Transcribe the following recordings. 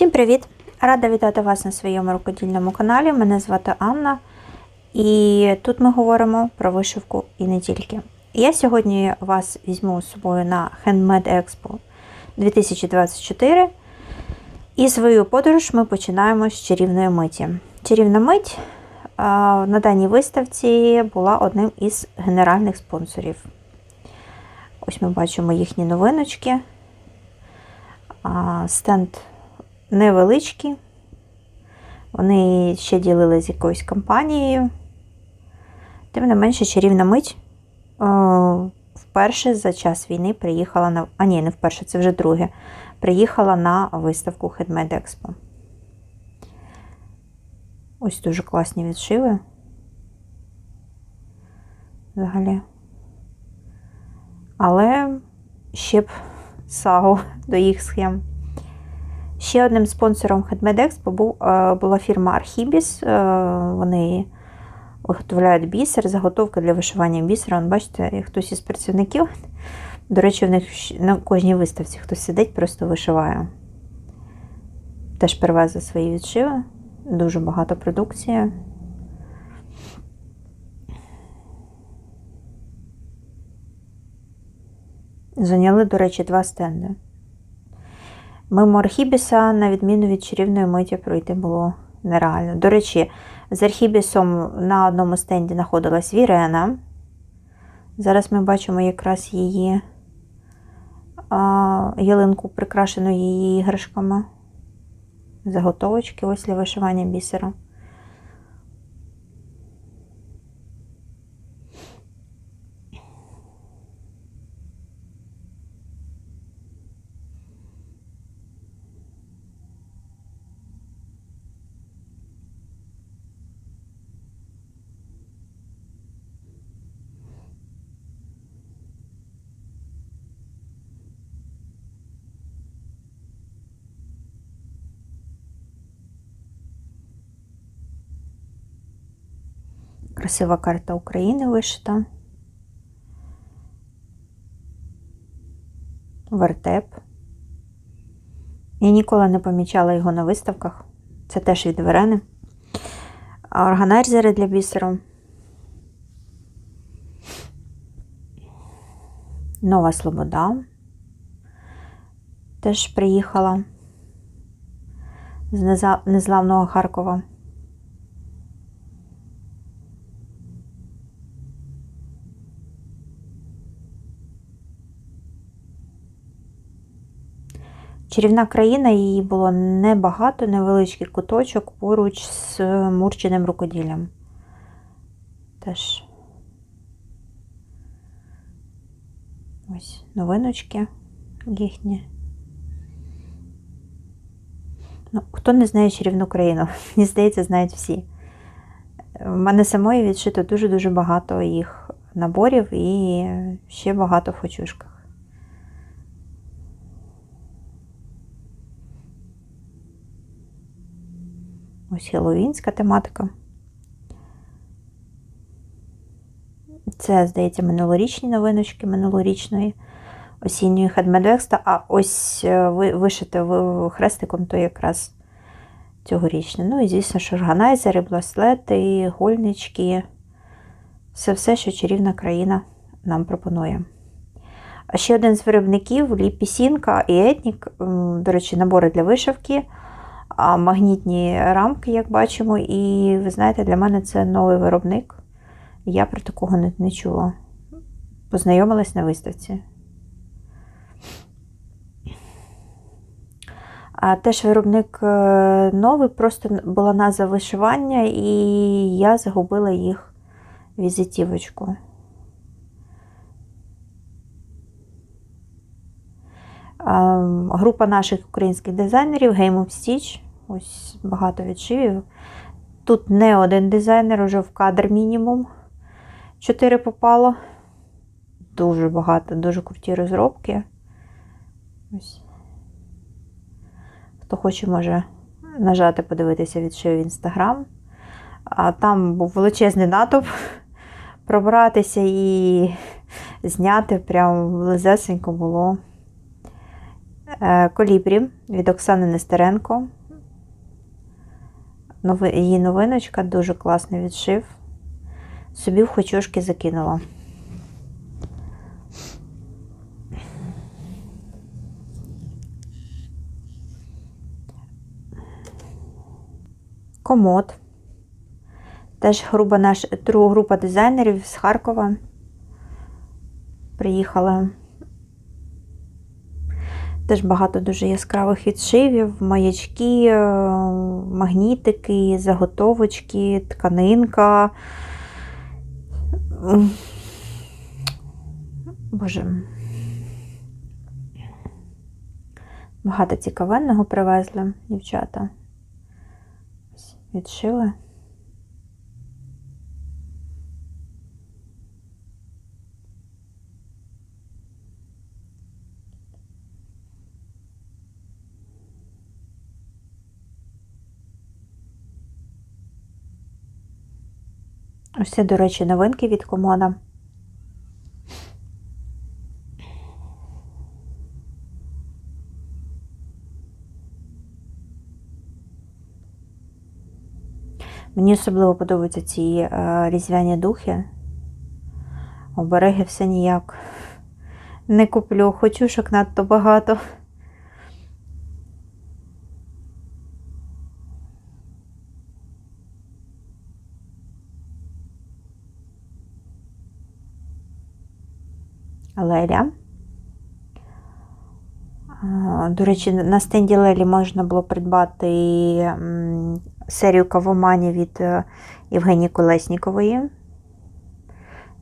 Всім привіт! Рада вітати вас на своєму рукодільному каналі. Мене звати Анна, і тут ми говоримо про вишивку і не тільки. Я сьогодні вас візьму з собою на Handmade Expo 2024. І свою подорож ми починаємо з чарівної миті. Чарівна мить на даній виставці була одним із генеральних спонсорів. Ось ми бачимо їхні новиночки. Стенд невеличкі. Вони ще ділили з якоюсь компанією. Тим не менше, чарівна мить е, вперше за час війни приїхала на. А ні, не вперше, це вже друге. Приїхала на виставку Handmade Expo. Ось дуже класні відшиви. Взагалі. Але ще б сагу до їх схем. Ще одним спонсором був, е, була фірма Archibis. Е, Вони виготовляють бісер, заготовки для вишивання бісера. Бачите, хтось із працівників. До речі, в них на кожній виставці хтось сидить, просто вишиває. Теж привезли свої відшиви. Дуже багато продукції. Зайняли, до речі, два стенди. Мимо Архібіса, на відміну від чарівної миті, пройти було нереально. До речі, з Архібісом на одному стенді знаходилась Вірена. Зараз ми бачимо якраз її а, ялинку, прикрашену її іграшками. Заготовочки ось для вишивання бісера. Красива карта України вишита. Вертеп. Я ніколи не помічала його на виставках. Це теж від Верени. Органайзери для бісеру. Нова Слобода. Теж приїхала з незламного Харкова. Чарівна країна її було небагато, невеличкий куточок поруч з мурченим рукоділлям. Теж ось новиночки їхні. Ну, хто не знає чарівну країну? Мені здається, знають всі. У мене самої відшито дуже-дуже багато їх наборів і ще багато в хочушках. Ось хеллоуінська тематика. Це, здається, минулорічні новиночки минулорічної осінньої хедмедекста, а ось е, ви- вишите хрестиком то якраз цьогорічне. Ну і, звісно, ж, органайзери, браслети, гольнички. Це все, що чарівна країна нам пропонує. А ще один з виробників Ліпісінка і Етнік, до речі, набори для вишивки магнітні рамки, як бачимо. І ви знаєте, для мене це новий виробник. Я про такого не, не чула. Познайомилась на виставці. А теж виробник е, новий, просто була назва вишивання, і я загубила їх візитівочку. Група наших українських дизайнерів Game of Stitch. Ось багато відшивів. Тут не один дизайнер, уже в кадр мінімум. Чотири попало. Дуже багато, дуже круті розробки. Ось. Хто хоче, може нажати, подивитися відшив в інстаграм. А там був величезний натовп. Пробратися і зняти прям лизесенько було Е, Колібрі від Оксани Нестеренко. Її новиночка, дуже класний відшив. Собі в хочушки закинула. Комод. Теж група, наш, група дизайнерів з Харкова. Приїхала. Теж багато дуже яскравих відшивів, маячки, е, магнітики, заготовочки, тканинка. Боже. Багато цікавенного привезли дівчата. Відшили. Ось це, до речі, новинки від комода. Мені особливо подобаються ці е, різдвяні духи. Обереги все ніяк. Не куплю, хочушок надто багато. Леля. До речі, на стенді Лелі можна було придбати серію кавоманів від е, Євгенії Колеснікової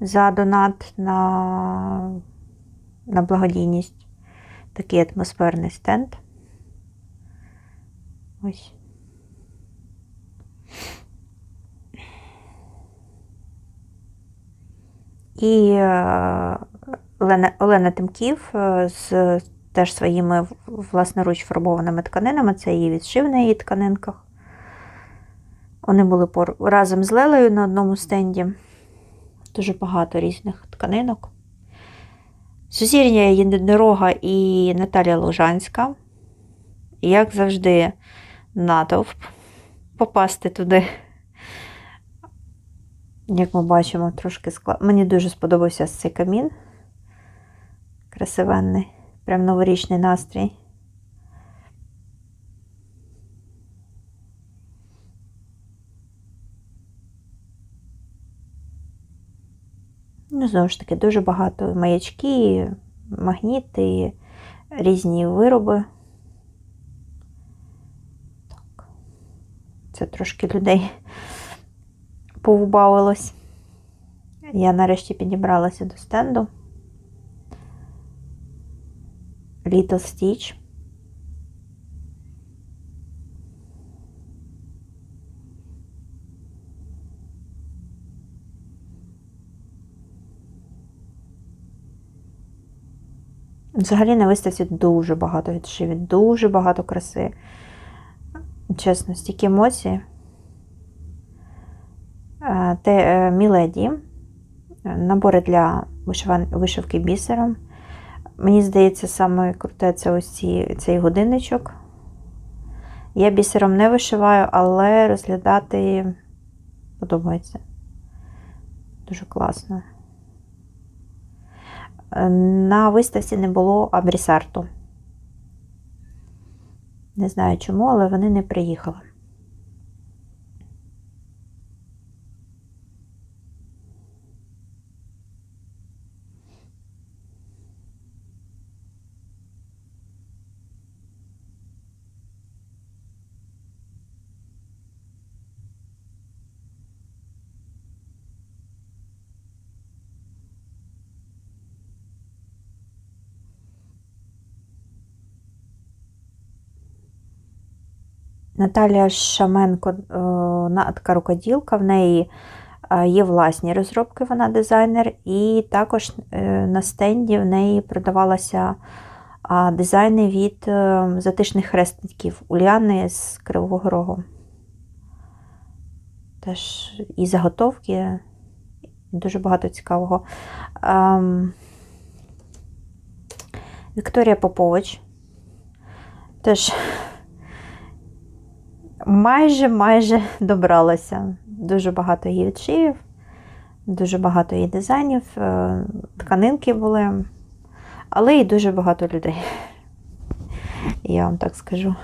за донат на, на благодійність. Такий атмосферний стенд. Ось. І е, Олена, Олена Тимків е, з теж своїми власноруч фарбованими тканинами. Це її відшив на її тканинках. Вони були разом з Лелею на одному стенді. Дуже багато різних тканинок. Сузір'я Єдинорога і Наталія Лужанська. Як завжди, натовп попасти туди. Як ми бачимо, трошки склад. Мені дуже сподобався цей камін. Красивенний, прям новорічний настрій. Ну, знову ж таки, дуже багато маячки, магніти, різні вироби. Так. Це трошки людей повбавилось. Я нарешті підібралася до стенду. Little Stitch. Взагалі на виставці дуже багато відшивів, дуже багато краси. Чесно, стільки емоцій. Е, Те Міледі, набори для вишивки бісером. Мені здається, саме круте це ось ці, цей годинничок. Я бісером не вишиваю, але розглядати подобається. Дуже класно. Е, На виставці не було абрісарту. Не знаю чому, але вони не приїхали. Наталія Шаменко е, натка рукоділка, в неї е, є власні розробки, вона дизайнер, і також е, на стенді в неї продавалися дизайни від затишних хрестників Уляни з Кривого Рогу. Теж і заготовки, дуже багато цікавого. Ем, Вікторія Попович. Тож, майже майже добралася. Дуже багато її відшивів, дуже багато її дизайнів, е, тканинки були, але і дуже багато людей. Я вам так скажу.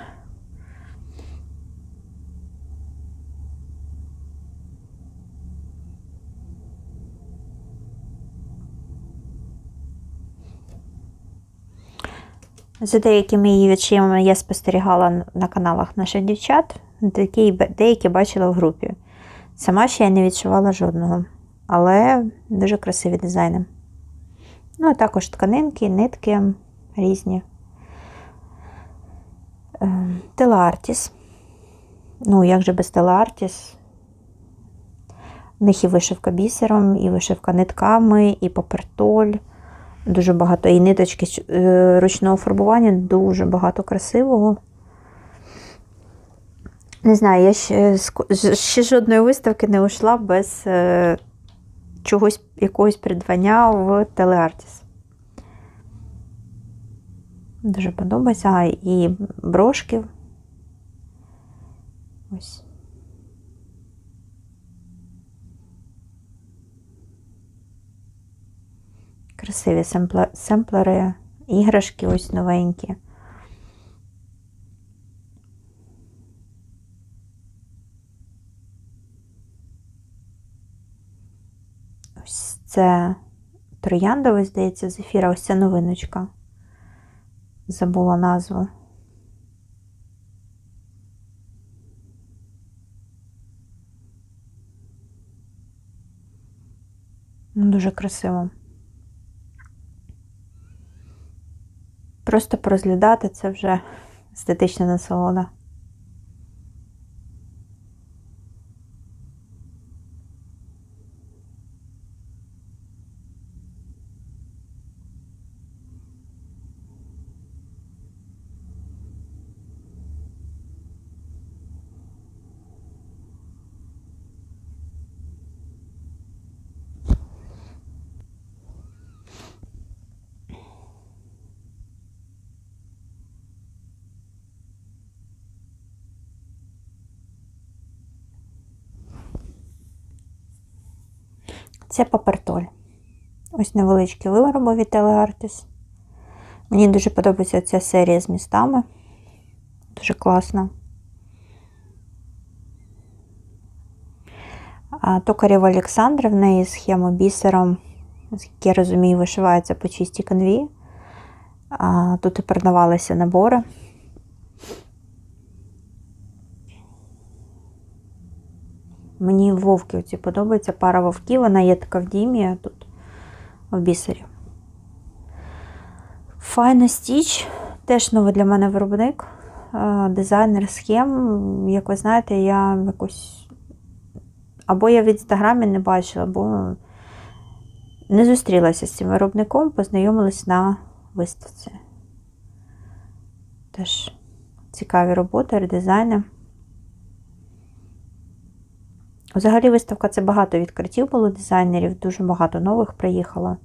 За деякими її відчимами я спостерігала на каналах наших дівчат, деякі, бачила в групі. Сама ще я не відчувала жодного, але дуже красиві дизайни. Ну, а також тканинки, нитки різні. Телеартіс. Ну, як же без Телеартіс? В них і вишивка бісером, і вишивка нитками, і папертоль. Дуже багато і ниточки е, ручного фарбування, дуже багато красивого. Не знаю, я ще ще жодної виставки не йшла без е, чогось, якогось придбання в Телеартіс. Дуже подобається. А, І брошки. Ось. Красиві семплери, іграшки ось новенькі. Ось це трояндовий, здається, зефіра, ось ця новиночка. Забула назву. Дуже красиво. Просто порозглядати це вже естетична насолода. Це папертоль. Ось невеличкі вироби від Телеартис. Мені дуже подобається ця серія з містами. Дуже класна. Токарєва Олександра, в неї схема бісером, як я розумію, вишивається по чистій канві. Тут і продавалися набори. Мені вовки оці подобаються. Пара вовків, вона є така в дімі, а тут в бісері. Файна стіч, теж новий для мене виробник, дизайнер схем. Як ви знаєте, я якось або я в інстаграмі не бачила, або не зустрілася з цим виробником, познайомилась на виставці. Теж цікаві роботи, редизайни. Взагалі, виставка це багато відкриттів було дизайнерів, дуже багато нових приїхало.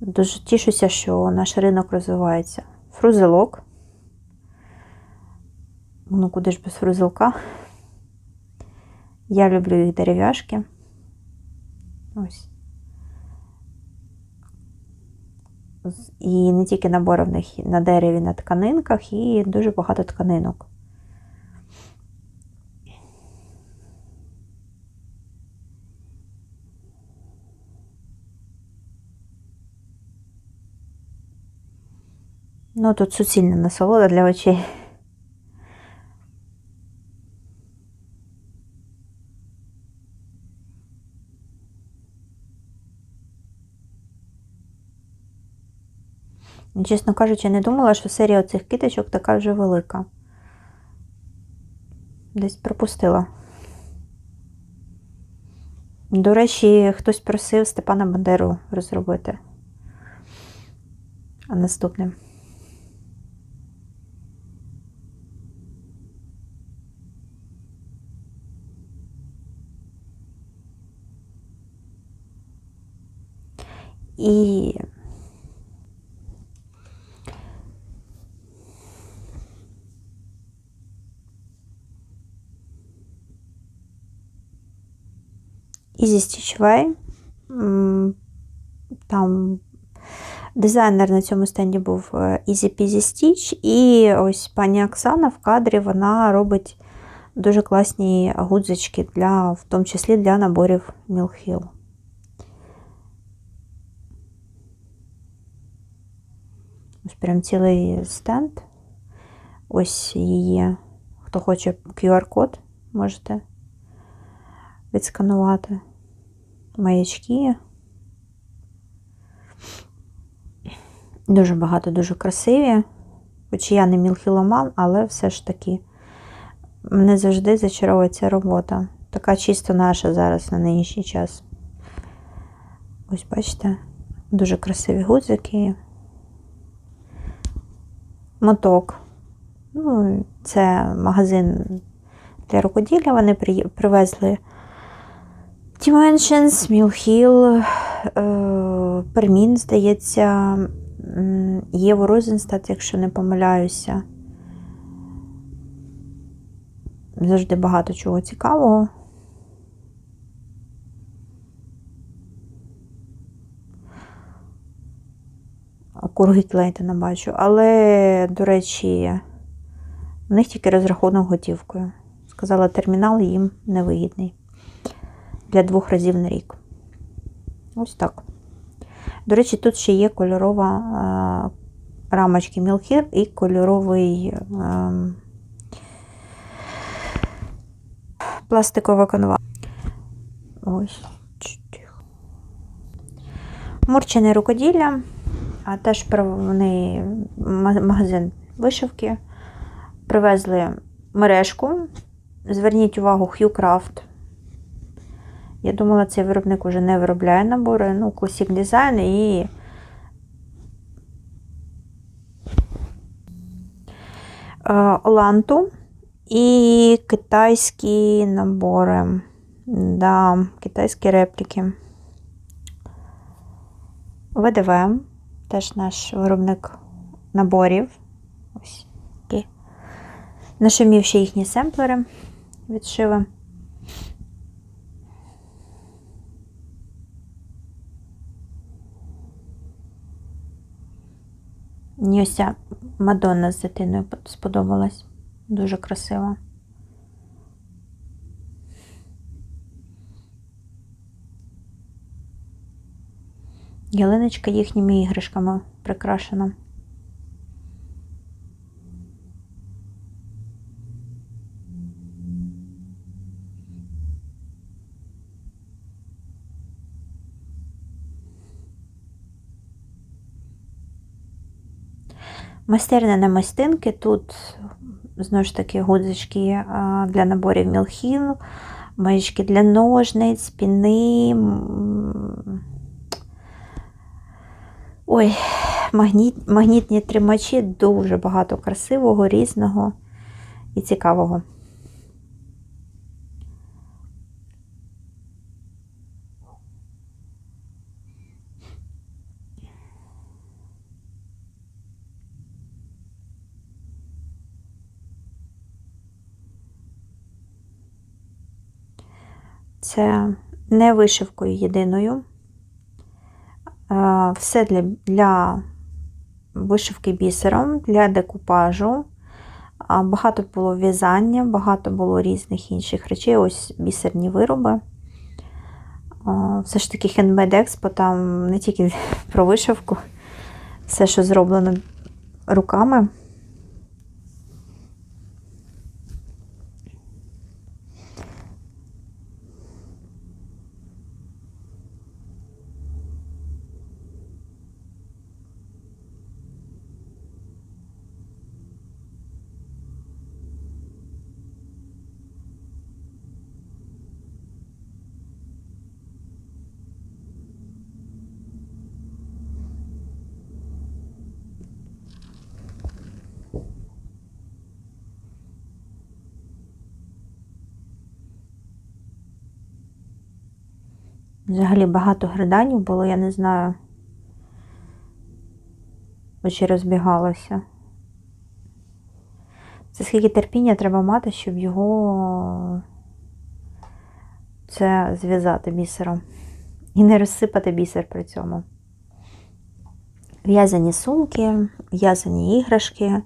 Дуже тішуся, що наш ринок розвивається. Фрузелок. Ну, куди ж без фрузелка? Я люблю їх дерев'яшки. Ось. І не тільки набори в них на дереві, на тканинках, і дуже багато тканинок. Ну, тут суцільна насолода для очей. Чесно кажучи, не думала, що серія цих киточок така вже велика. Десь пропустила. До речі, хтось просив Степана Бандеру розробити. А наступним. І Ізі Стічвей. Там дизайнер на цьому стенді був е, Easy Peasy Стіч, і ось пані Оксана в кадрі вона робить дуже класні гудзички, для, в тому числі для наборів Мілхіл. Прям цілий стенд. Ось її. Хто хоче QR-код, можете відсканувати. Маячки. Дуже багато, дуже красиві. Хоч я не мілхіломан, але все ж таки мене завжди зачаровує ця робота. Така чисто наша зараз на нинішній час. Ось бачите, дуже красиві гудзики. Моток. Ну, це магазин для рукоділля. Вони при- привезли Dimensions, Hill, е, Пермін, здається, Єву Розенстат, якщо не помиляюся. Завжди багато чого цікавого. Кургіт Лейтена бачу. Але, до речі, в них тільки розрахунок готівкою. Сказала, термінал їм невигідний для двох разів на рік. Ось так. До речі, тут ще є кольорова е, рамочки Мілхір і кольоровий е, пластикова канва. Ось. Тихо. Мурчене рукоділля, а теж про- магазин вишивки. Привезли мережку. Зверніть увагу, Craft. Я думала, цей виробник вже не виробляє набори. Ну, Classic Design і е, Оланту і китайські набори. Да, китайські репліки. ВДВ, теж наш виробник наборів. Ось такі. Нашумів ще їхні семплери відшиви. Мені ось ця Мадонна з дитиною сподобалась. Дуже красива. Ялиночка їхніми іграшками прикрашена. Майстерня на майстинки. Тут знову ж таки гудзички для наборів мілхіл, маячки для ножниць, піни. Ой, магніт, магнітні тримачі, дуже багато красивого, різного і цікавого. Це не вишивкою єдиною. Е, Все для, для вишивки бісером, для декупажу. Багато було в'язання, багато було різних інших речей. Ось бісерні вироби. Е, Все ж таки Handmade Expo, там не тільки про вишивку, все, що зроблено руками. Взагалі багато гриданів було, я не знаю. Очі розбігалося. Це скільки терпіння треба мати, щоб його це зв'язати бісером. І не розсипати бісер при цьому. В'язані сумки, в'язані іграшки.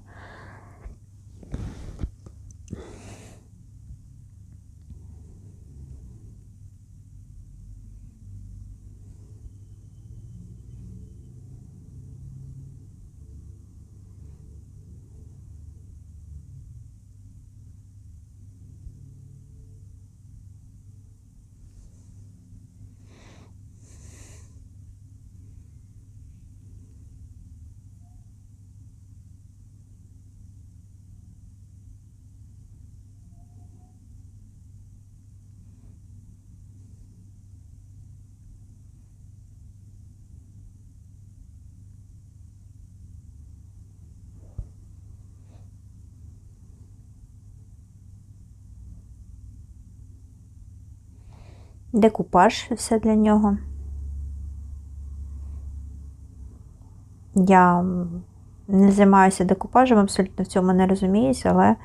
Декупаж все для нього. Я не займаюся декупажем, абсолютно в цьому не розуміюся, але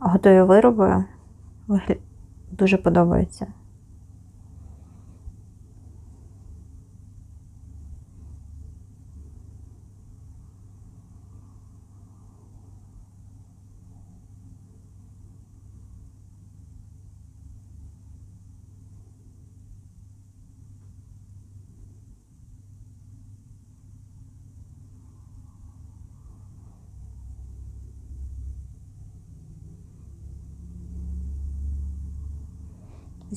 готові вироби дуже подобаються.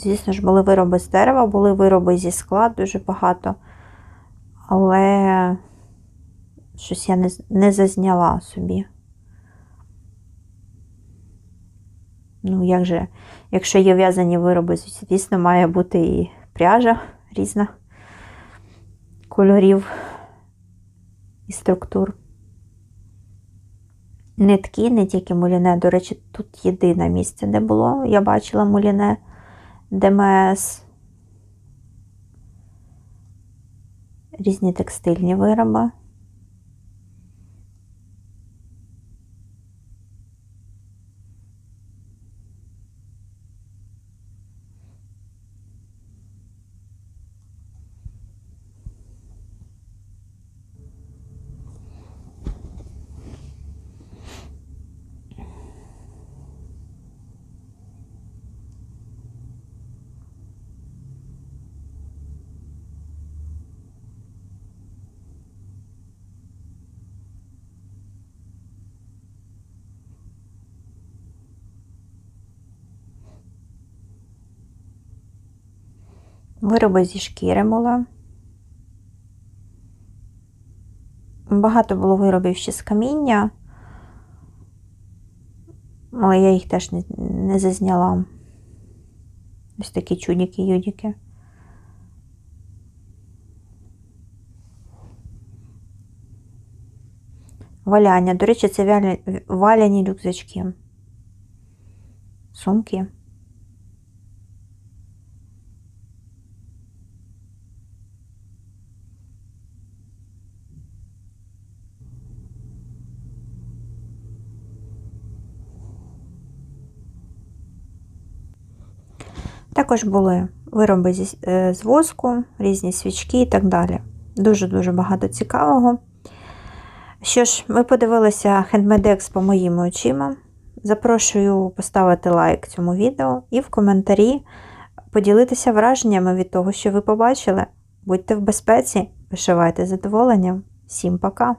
Звісно ж, були вироби з дерева, були вироби зі скла дуже багато, але щось я не, не зазняла собі. Ну, як же, якщо є в'язані вироби, звісно, має бути і пряжа різна кольорів і структур. Нитки, не тільки муліне. До речі, тут єдине місце, де було. Я бачила муліне ДМС. Різні текстильні вироби. Вироби зі шкіри були. Багато було виробів ще з каміння, але я їх теж не, не зазняла. Ось такі чудики-юдики. Валяння. До речі, це валяні рюкзачки. Сумки. Також були вироби зі, е, з воску, різні свічки і так далі. Дуже-дуже багато цікавого. Що ж, ми подивилися HandMade по моїми очима. Запрошую поставити лайк цьому відео і в коментарі поділитися враженнями від того, що ви побачили. Будьте в безпеці, вишивайте задоволенням. Всім пока!